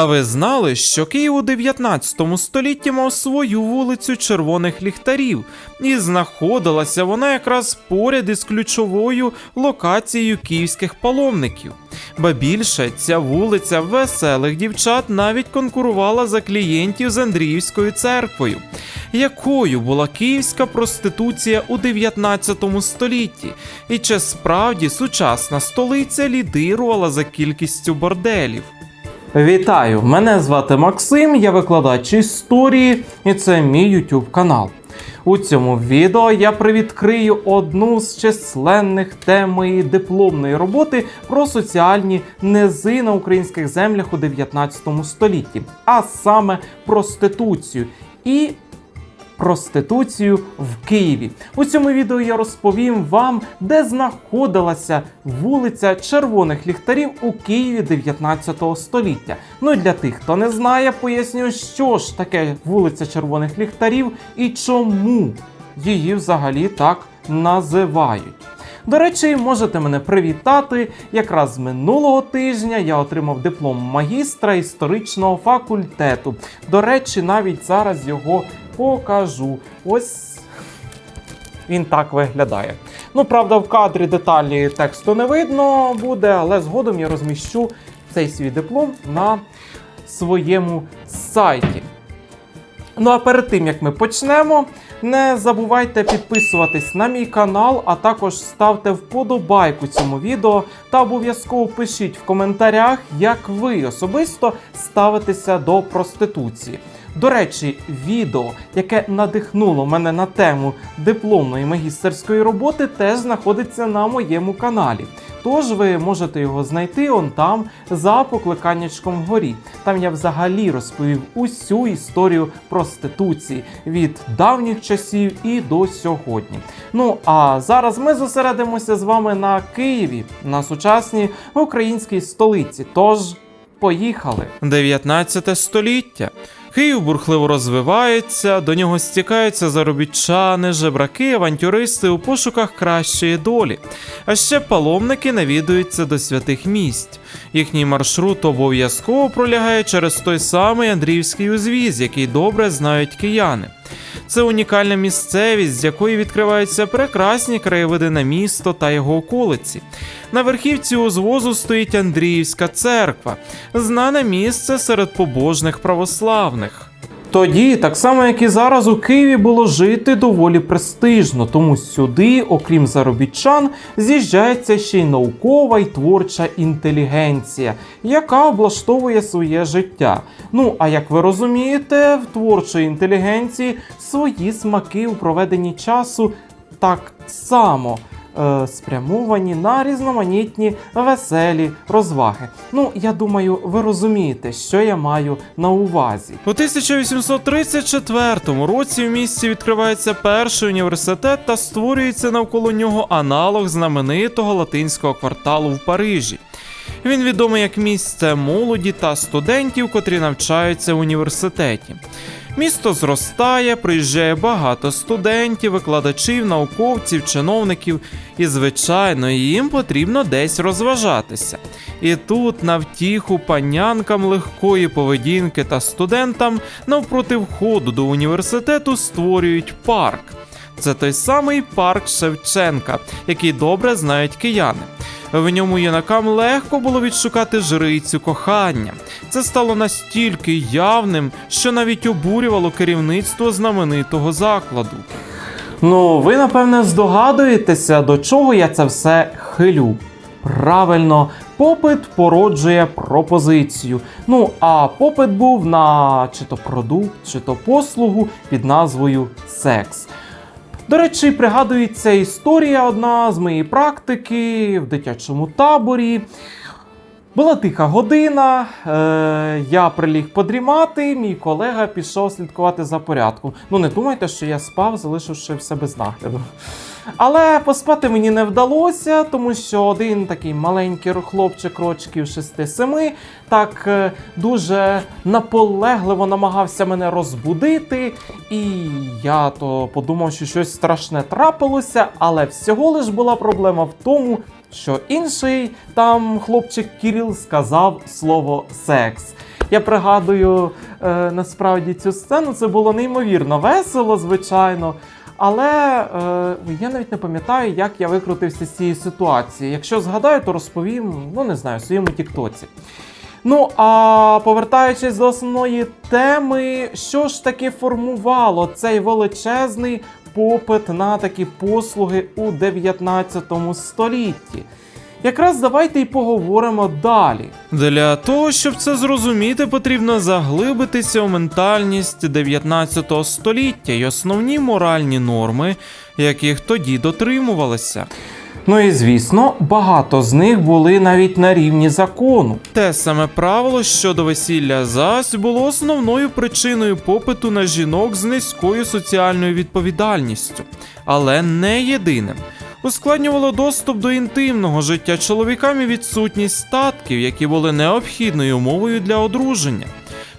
А ви знали, що Київ у 19 столітті мав свою вулицю червоних ліхтарів, і знаходилася вона якраз поряд із ключовою локацією київських паломників. Ба більше ця вулиця веселих дівчат навіть конкурувала за клієнтів з Андріївською церквою. Якою була київська проституція у 19 столітті, і чи справді сучасна столиця лідирувала за кількістю борделів? Вітаю! Мене звати Максим, я викладач історії, і це мій YouTube канал. У цьому відео я привідкрию одну з численних тем моєї дипломної роботи про соціальні низи на українських землях у 19 столітті, а саме проституцію. І проституцію в Києві. У цьому відео я розповім вам, де знаходилася вулиця Червоних ліхтарів у Києві 19 століття. Ну і для тих, хто не знає, поясню, що ж таке вулиця Червоних ліхтарів і чому її взагалі так називають. До речі, можете мене привітати. Якраз минулого тижня я отримав диплом магістра історичного факультету. До речі, навіть зараз його покажу. Ось він так виглядає. Ну, правда, в кадрі деталі тексту не видно буде, але згодом я розміщу цей свій диплом на своєму сайті. Ну а перед тим як ми почнемо, не забувайте підписуватись на мій канал, а також ставте вподобайку цьому відео та обов'язково пишіть в коментарях, як ви особисто ставитеся до проституції. До речі, відео, яке надихнуло мене на тему дипломної магістерської роботи, теж знаходиться на моєму каналі. Тож ви можете його знайти он там за покликаннячком вгорі. Там я взагалі розповів усю історію проституції від давніх часів і до сьогодні. Ну а зараз ми зосередимося з вами на Києві, на сучасній українській столиці. Тож поїхали. 19 століття. Київ бурхливо розвивається, до нього стікаються заробітчани, жебраки, авантюристи у пошуках кращої долі. А ще паломники навідуються до святих місць. Їхній маршрут обов'язково пролягає через той самий Андріївський узвіз, який добре знають кияни. Це унікальна місцевість, з якої відкриваються прекрасні краєвиди на місто та його околиці. На верхівці узвозу стоїть Андріївська церква, знане місце серед побожних православних. Тоді, так само як і зараз, у Києві було жити доволі престижно, тому сюди, окрім заробітчан, з'їжджається ще й наукова й творча інтелігенція, яка облаштовує своє життя. Ну а як ви розумієте, в творчої інтелігенції свої смаки у проведенні часу так само е, спрямовані на різноманітні веселі розваги. Ну, я думаю, ви розумієте, що я маю на увазі. У 1834 році в місті відкривається перший університет та створюється навколо нього аналог знаменитого латинського кварталу в Парижі. Він відомий як місце молоді та студентів, котрі навчаються в університеті. Місто зростає, приїжджає багато студентів, викладачів, науковців, чиновників, і, звичайно, їм потрібно десь розважатися. І тут, на втіху панянкам легкої поведінки та студентам, навпроти входу до університету створюють парк. Це той самий парк Шевченка, який добре знають кияни. В ньому юнакам легко було відшукати жрицю кохання. Це стало настільки явним, що навіть обурювало керівництво знаменитого закладу. Ну, ви напевне здогадуєтеся, до чого я це все хилю. Правильно, попит породжує пропозицію. Ну а попит був на чи то продукт, чи то послугу під назвою секс. До речі, пригадується історія одна з моєї практики в дитячому таборі. Була тиха година, е, я приліг подрімати, мій колега пішов слідкувати за порядком. Ну не думайте, що я спав, залишивши все без нагляду. Але поспати мені не вдалося, тому що один такий маленький хлопчик рочків 6-7 так е, дуже наполегливо намагався мене розбудити. І я то подумав, що щось страшне трапилося, але всього лиш була проблема в тому, що інший там хлопчик Кіріл сказав слово секс. Я пригадую е, насправді цю сцену. Це було неймовірно весело, звичайно. Але е, я навіть не пам'ятаю, як я викрутився з цієї ситуації. Якщо згадаю, то розповім, ну не знаю, в своєму тіктоці. Ну а повертаючись до основної теми, що ж таки формувало цей величезний попит на такі послуги у 19 столітті? Якраз давайте й поговоримо далі. Для того, щоб це зрозуміти, потрібно заглибитися у ментальність 19 століття і основні моральні норми, яких тоді дотримувалися. Ну і звісно, багато з них були навіть на рівні закону. Те саме правило щодо весілля зась було основною причиною попиту на жінок з низькою соціальною відповідальністю, але не єдиним. Ускладнювало доступ до інтимного життя чоловікам і відсутність статків, які були необхідною умовою для одруження.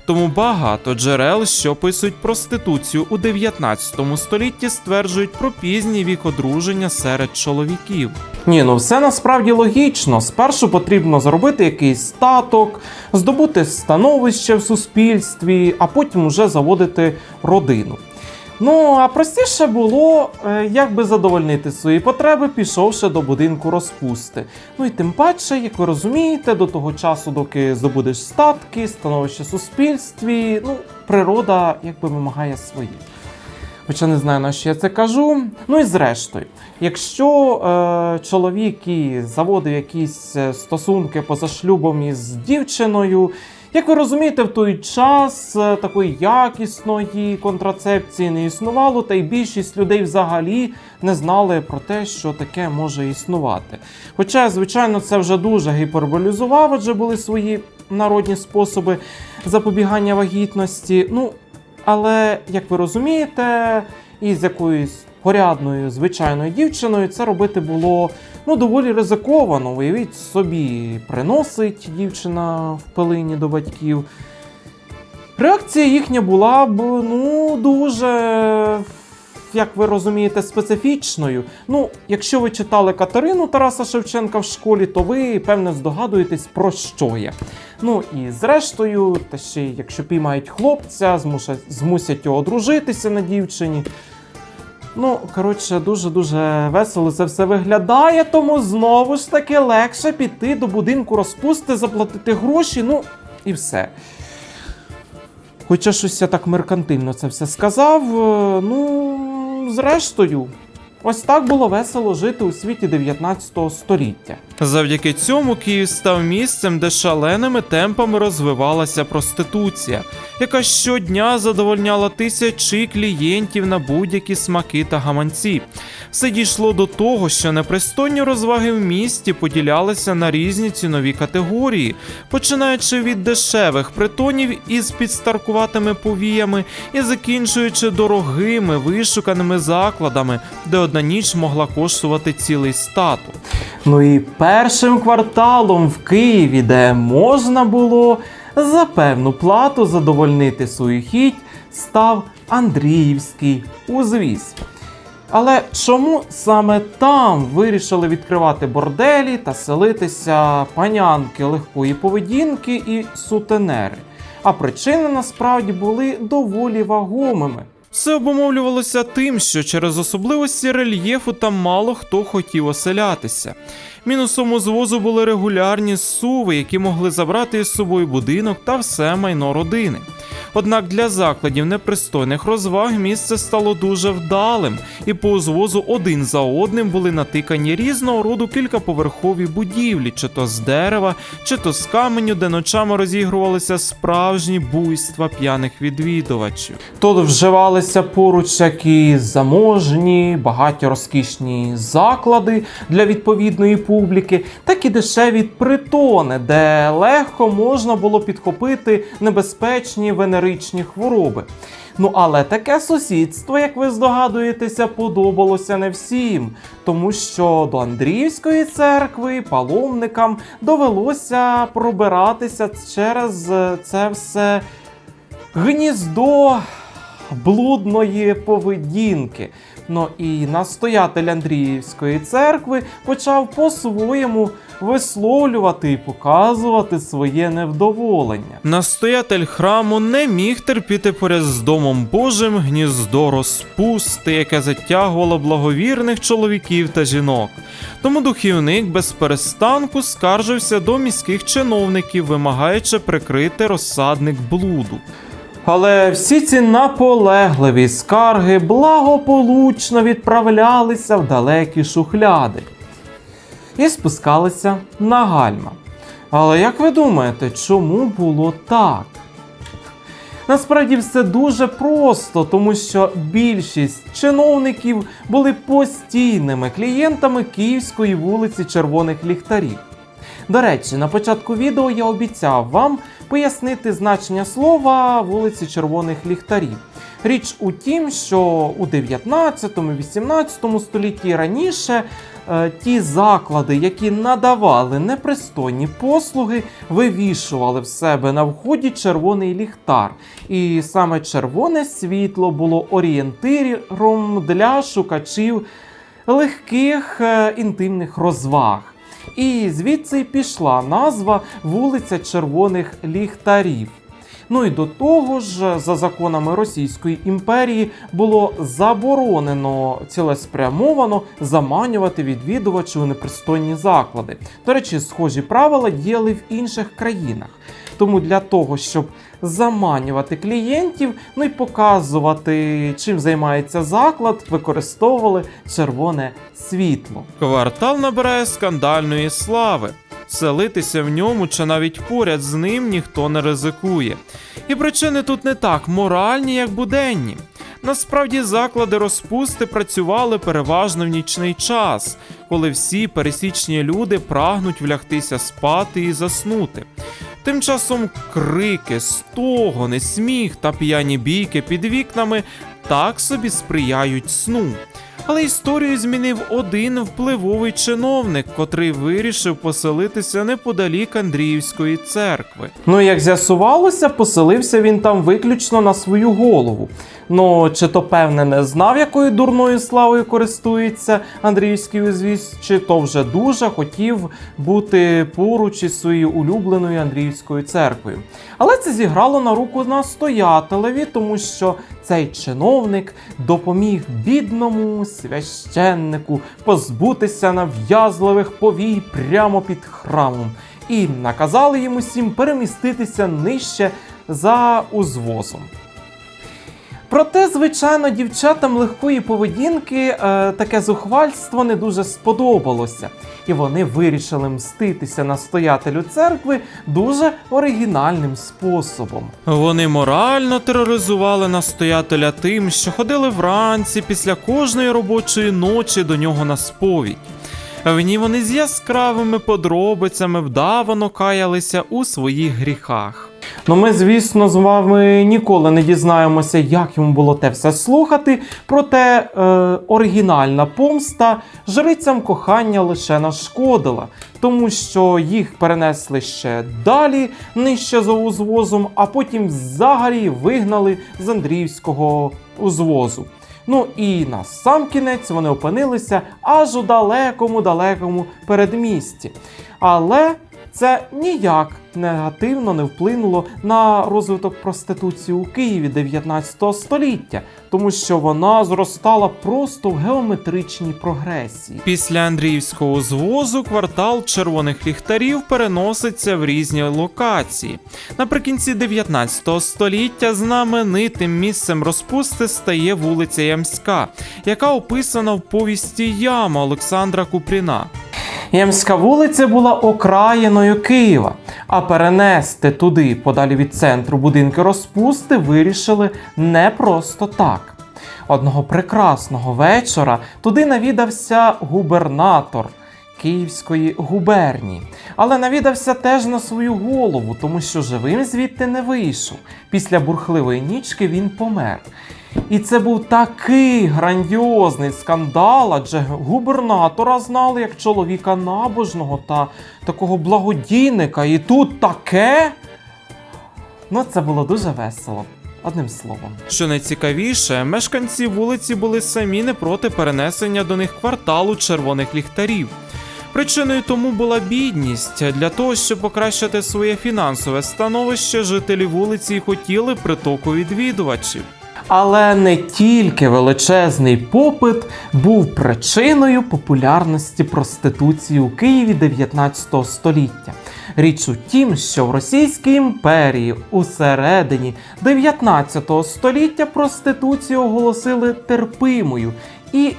Тому багато джерел, що описують проституцію у 19 столітті, стверджують про пізній вік одруження серед чоловіків. Ні, ну все насправді логічно. Спершу потрібно зробити якийсь статок, здобути становище в суспільстві, а потім уже заводити родину. Ну, а простіше було, е, як би задовольнити свої потреби, пішовши до будинку розпусти. Ну і тим паче, як ви розумієте, до того часу, доки здобудеш статки, становище в суспільстві, ну, природа якби вимагає свої. Хоча не знаю, на що я це кажу. Ну і зрештою, якщо е, чоловік і заводив якісь е, стосунки поза шлюбом із дівчиною, як ви розумієте, в той час е, такої якісної контрацепції не існувало, та й більшість людей взагалі не знали про те, що таке може існувати. Хоча, звичайно, це вже дуже гіперболізував, адже були свої народні способи запобігання вагітності. Ну, але як ви розумієте, із якоюсь порядною звичайною дівчиною це робити було ну доволі ризиковано. Уявіть собі, приносить дівчина в пилині до батьків. Реакція їхня була б ну дуже, як ви розумієте, специфічною. Ну, якщо ви читали Катерину Тараса Шевченка в школі, то ви певне здогадуєтесь про що я. Ну і зрештою, та ще якщо піймають хлопця, змусять, його одружитися на дівчині. Ну, коротше, дуже-дуже весело це все виглядає, тому знову ж таки легше піти до будинку розпусти, заплатити гроші, ну і все. Хоча щось я так меркантильно це все сказав. е, Ну, зрештою, ось так було весело жити у світі 19 століття. Завдяки цьому Київ став місцем, де шаленими темпами розвивалася проституція, яка щодня задовольняла тисячі клієнтів на будь-які смаки та гаманці. Все дійшло до того, що непристойні розваги в місті поділялися на різні цінові категорії, починаючи від дешевих притонів із підстаркуватими повіями і закінчуючи дорогими вишуканими закладами, де одна ніч могла коштувати цілий стату. Ну і першим кварталом в Києві, де можна було за певну плату задовольнити свою хіть, став Андріївський узвіз. Але чому саме там вирішили відкривати борделі та селитися панянки легкої поведінки і сутенери? А причини насправді були доволі вагомими. Це обумовлювалося тим, що через особливості рельєфу там мало хто хотів оселятися. Мінусом у звозу були регулярні суви, які могли забрати із собою будинок та все майно родини. Однак для закладів непристойних розваг місце стало дуже вдалим, і по узвозу один за одним були натикані різного роду кількаповерхові будівлі, чи то з дерева, чи то з каменю, де ночами розігрувалися справжні буйства п'яних відвідувачів. Тут вживалися поруч як і заможні, багаті розкішні заклади для відповідної публіки, так і дешеві притони, де легко можна було підхопити небезпечні венеричні хвороби. Ну, але таке сусідство, як ви здогадуєтеся, подобалося не всім, тому що до Андріївської церкви паломникам довелося пробиратися через е, це все гніздо блудної поведінки. Ну і настоятель Андріївської церкви почав по-своєму висловлювати і показувати своє невдоволення. Настоятель храму не міг терпіти поряд з домом Божим гніздо розпусти, яке затягувало благовірних чоловіків та жінок. Тому духівник без перестанку скаржився до міських чиновників, вимагаючи прикрити розсадник блуду. Але всі ці наполегливі скарги благополучно відправлялися в далекі шухляди і спускалися на гальма. Але як ви думаєте, чому було так? Насправді все дуже просто, тому що більшість чиновників були постійними клієнтами Київської вулиці Червоних ліхтарів. До речі, на початку відео я обіцяв вам пояснити значення слова вулиці Червоних ліхтарів. Річ у тім, що у 19-18 столітті раніше е, ті заклади, які надавали непристойні послуги, вивішували в себе на вході червоний ліхтар. І саме червоне світло було орієнтиром для шукачів легких е, інтимних розваг. І звідси пішла назва вулиця Червоних ліхтарів. Ну і до того ж, за законами Російської імперії було заборонено цілеспрямовано заманювати відвідувачів у непристойні заклади. До речі, схожі правила діяли в інших країнах. Тому для того, щоб заманювати клієнтів, ну і показувати, чим займається заклад, використовували червоне світло. Квартал набирає скандальної слави. Селитися в ньому чи навіть поряд з ним ніхто не ризикує. І причини тут не так моральні, як буденні. Насправді заклади розпусти працювали переважно в нічний час, коли всі пересічні люди прагнуть влягтися спати і заснути. Тим часом крики, стогони, сміх та п'яні бійки під вікнами так собі сприяють сну. Але історію змінив один впливовий чиновник, котрий вирішив поселитися неподалік Андріївської церкви. Ну, як з'ясувалося, поселився він там виключно на свою голову. Ну, чи то певне не знав, якою дурною славою користується Андріївський узвіз, чи то вже дуже хотів бути поруч із своєю улюбленою Андріївською церквою. Але це зіграло на руку настоятелеві, тому що цей чиновник допоміг бідному священнику позбутися нав'язливих повій прямо під храмом, і наказали йому всім переміститися нижче за узвозом. Проте, звичайно, дівчатам легкої поведінки е, таке зухвальство не дуже сподобалося, і вони вирішили мститися настоятелю церкви дуже оригінальним способом. Вони морально тероризували настоятеля тим, що ходили вранці після кожної робочої ночі до нього на сповідь. В ній вони з яскравими подробицями вдавано каялися у своїх гріхах. Ну, ми, звісно, з вами ніколи не дізнаємося, як йому було те все слухати. Проте е, оригінальна помста жрицям кохання лише нашкодила, тому що їх перенесли ще далі, нижче за узвозом, а потім взагалі вигнали з Андріївського узвозу. Ну і на сам кінець вони опинилися аж у далекому-далекому передмісті. Але це ніяк негативно не вплинуло на розвиток проституції у Києві 19 століття, тому що вона зростала просто в геометричній прогресії. Після Андріївського звозу квартал червоних ліхтарів переноситься в різні локації. Наприкінці 19 століття знаменитим місцем розпусти стає вулиця Ямська, яка описана в повісті Яма Олександра Купріна. Ямська вулиця була окраїною Києва, а перенести туди, подалі від центру будинки розпусти, вирішили не просто так. Одного прекрасного вечора туди навідався губернатор Київської губернії, але навідався теж на свою голову, тому що живим звідти не вийшов. Після бурхливої нічки він помер. І це був такий грандіозний скандал, адже губернатора знали як чоловіка набожного та такого благодійника. І тут таке. Ну, це було дуже весело. Одним словом, що найцікавіше, мешканці вулиці були самі не проти перенесення до них кварталу червоних ліхтарів. Причиною тому була бідність. Для того, щоб покращити своє фінансове становище, жителі вулиці хотіли притоку відвідувачів. Але не тільки величезний попит був причиною популярності проституції у Києві 19 століття. Річ у тім, що в Російській імперії у середині 19 століття проституцію оголосили терпимою і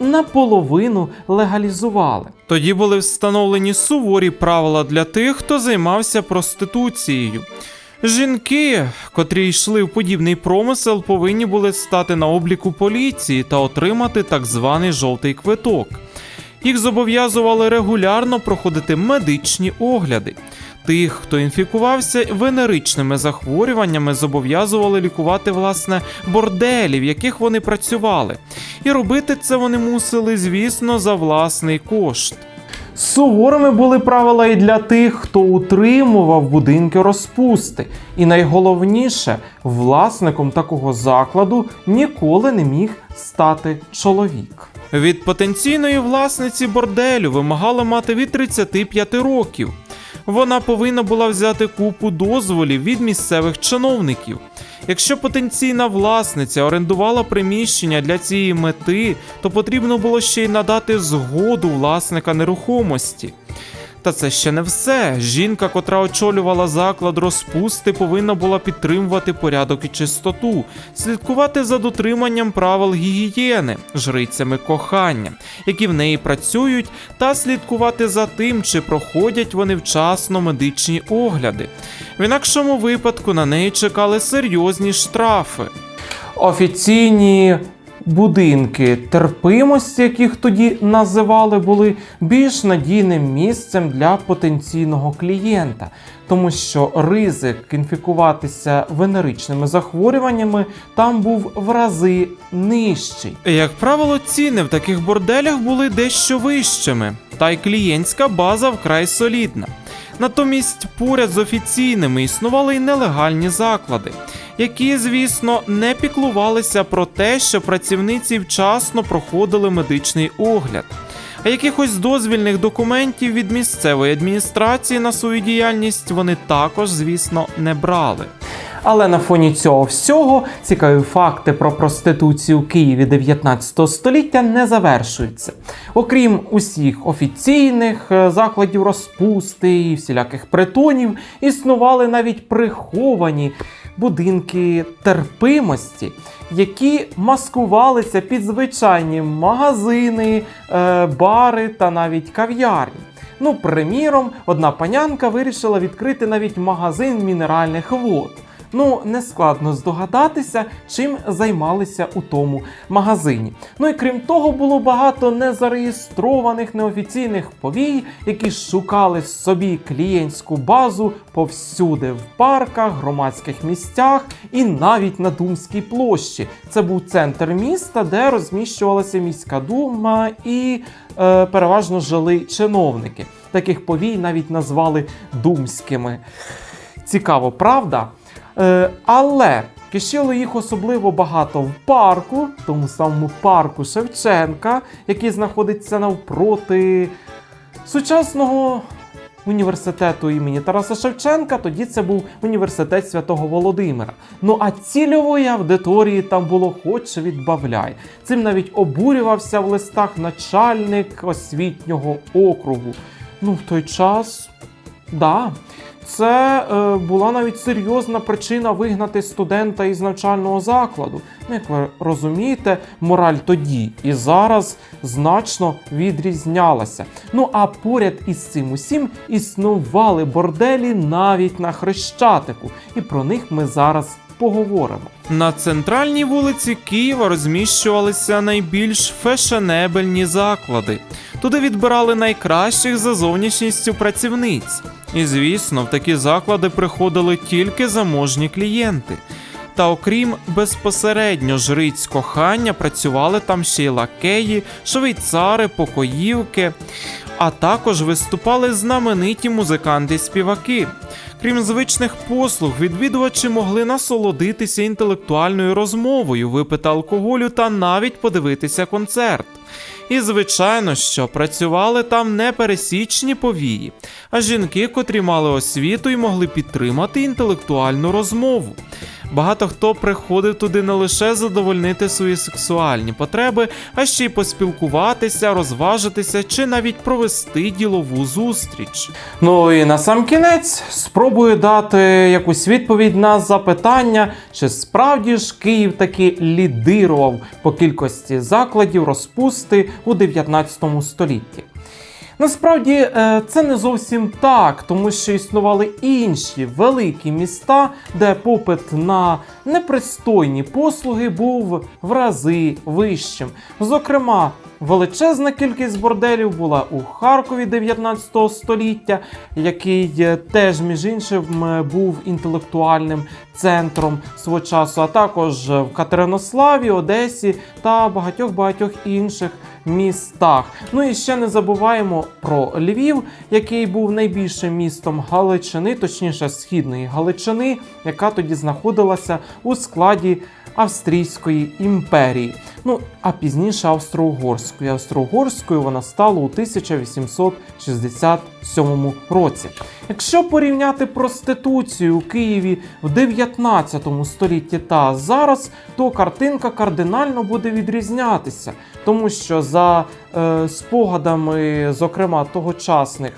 наполовину легалізували. Тоді були встановлені суворі правила для тих, хто займався проституцією. Жінки, котрі йшли в подібний промисел, повинні були стати на обліку поліції та отримати так званий жовтий квиток. Їх зобов'язували регулярно проходити медичні огляди. Тих, хто інфікувався венеричними захворюваннями, зобов'язували лікувати власне борделі, в яких вони працювали. І робити це вони мусили, звісно, за власний кошт. Суворими були правила і для тих, хто утримував будинки розпусти. І найголовніше, власником такого закладу ніколи не міг стати чоловік. Від потенційної власниці борделю вимагали мати від 35 років. Вона повинна була взяти купу дозволів від місцевих чиновників. Якщо потенційна власниця орендувала приміщення для цієї мети, то потрібно було ще й надати згоду власника нерухомості. Та це ще не все. Жінка, котра очолювала заклад розпусти, повинна була підтримувати порядок і чистоту, слідкувати за дотриманням правил гігієни, жрицями кохання, які в неї працюють, та слідкувати за тим, чи проходять вони вчасно медичні огляди. В інакшому випадку на неї чекали серйозні штрафи. Офіційні будинки терпимості, яких тоді називали, були більш надійним місцем для потенційного клієнта, тому що ризик інфікуватися венеричними захворюваннями там був в рази нижчий. Як правило, ціни в таких борделях були дещо вищими, та й клієнтська база вкрай солідна. Натомість поряд з офіційними існували й нелегальні заклади, які, звісно, не піклувалися про те, що працівниці вчасно проходили медичний огляд. А якихось дозвільних документів від місцевої адміністрації на свою діяльність вони також, звісно, не брали. Але на фоні цього всього цікаві факти про проституцію у Києві 19 століття не завершуються. Окрім усіх офіційних е, закладів розпусти і всіляких притонів, існували навіть приховані будинки терпимості, які маскувалися під звичайні магазини, е, бари та навіть кав'ярні. Ну, приміром, одна панянка вирішила відкрити навіть магазин мінеральних вод. Ну, не складно здогадатися, чим займалися у тому магазині. Ну і крім того, було багато незареєстрованих неофіційних повій, які шукали собі клієнтську базу повсюди в парках, громадських місцях і навіть на Думській площі. Це був центр міста, де розміщувалася міська дума і е, переважно жили чиновники. Таких повій навіть назвали думськими. Цікаво, правда? Е, але кишіло їх особливо багато в парку, тому самому парку Шевченка, який знаходиться навпроти сучасного університету імені Тараса Шевченка. Тоді це був університет Святого Володимира. Ну а цільової аудиторії там було хоч відбавляй. Цим навіть обурювався в листах начальник освітнього округу. Ну, в той час, да. Це е, була навіть серйозна причина вигнати студента із навчального закладу. Ну, як ви розумієте, мораль тоді і зараз значно відрізнялася. Ну а поряд із цим усім існували борделі навіть на Хрещатику, і про них ми зараз поговоримо. На центральній вулиці Києва розміщувалися найбільш фешенебельні заклади. Туди відбирали найкращих за зовнішністю працівниць. І звісно, в такі заклади приходили тільки заможні клієнти. Та окрім безпосередньо жриць кохання, працювали там ще й лакеї, швейцари, покоївки, а також виступали знамениті музиканти-співаки. Крім звичних послуг, відвідувачі могли насолодитися інтелектуальною розмовою, випити алкоголю та навіть подивитися концерт. І звичайно, що працювали там не пересічні повії, а жінки, котрі мали освіту і могли підтримати інтелектуальну розмову. Багато хто приходив туди не лише задовольнити свої сексуальні потреби, а ще й поспілкуватися, розважитися чи навіть провести ділову зустріч. Ну і на сам кінець спробую дати якусь відповідь на запитання, чи справді ж Київ таки лідирував по кількості закладів розпусти у 19 столітті. Насправді е, це не зовсім так, тому що існували інші великі міста, де попит на непристойні послуги був в рази вищим. Зокрема, величезна кількість борделів була у Харкові 19 століття, який е, теж, між іншим, е, був інтелектуальним центром свого часу, а також в Катеринославі, Одесі та багатьох-багатьох інших містах. Ну і ще не забуваємо про Львів, який був найбільшим містом Галичини, точніше східної Галичини, яка тоді знаходилася у складі Австрійської імперії. Ну а пізніше Австро-Угорської. Австро-Угорською вона стала у 1867 році. Якщо порівняти проституцію у Києві в 19 столітті та зараз, то картинка кардинально буде відрізнятися, тому що за е, спогадами, зокрема тогочасних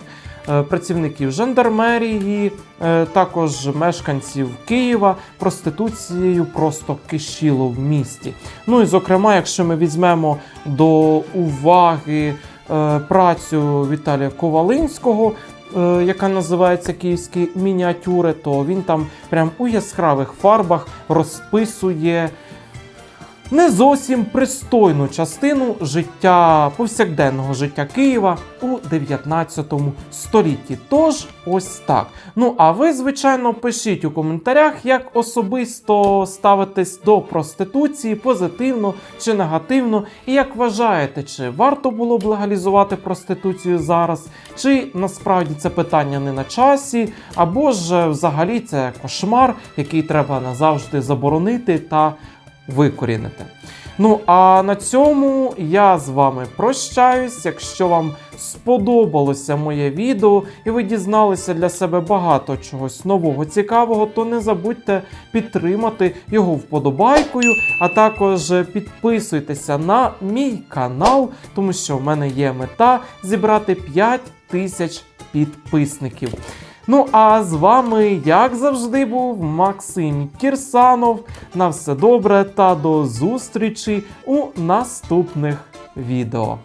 працівників жандармерії, е, також мешканців Києва, проституцією просто кишіло в місті. Ну і зокрема, якщо ми візьмемо до уваги е, працю Віталія Ковалинського. е, Яка називається Київські мініатюри, то він там прям у яскравих фарбах розписує не зовсім пристойну частину життя повсякденного життя Києва у 19 столітті. Тож ось так. Ну а ви, звичайно, пишіть у коментарях, як особисто ставитесь до проституції позитивно чи негативно, і як вважаєте, чи варто було б легалізувати проституцію зараз, чи насправді це питання не на часі, або ж взагалі це кошмар, який треба назавжди заборонити та викорінити. Ну а на цьому я з вами прощаюсь. Якщо вам сподобалося моє відео і ви дізналися для себе багато чогось нового цікавого, то не забудьте підтримати його вподобайкою, а також підписуйтеся на мій канал, тому що в мене є мета зібрати 5 тисяч підписників. Ну а з вами, як завжди, був Максим Кірсанов. На все добре та до зустрічі у наступних відео.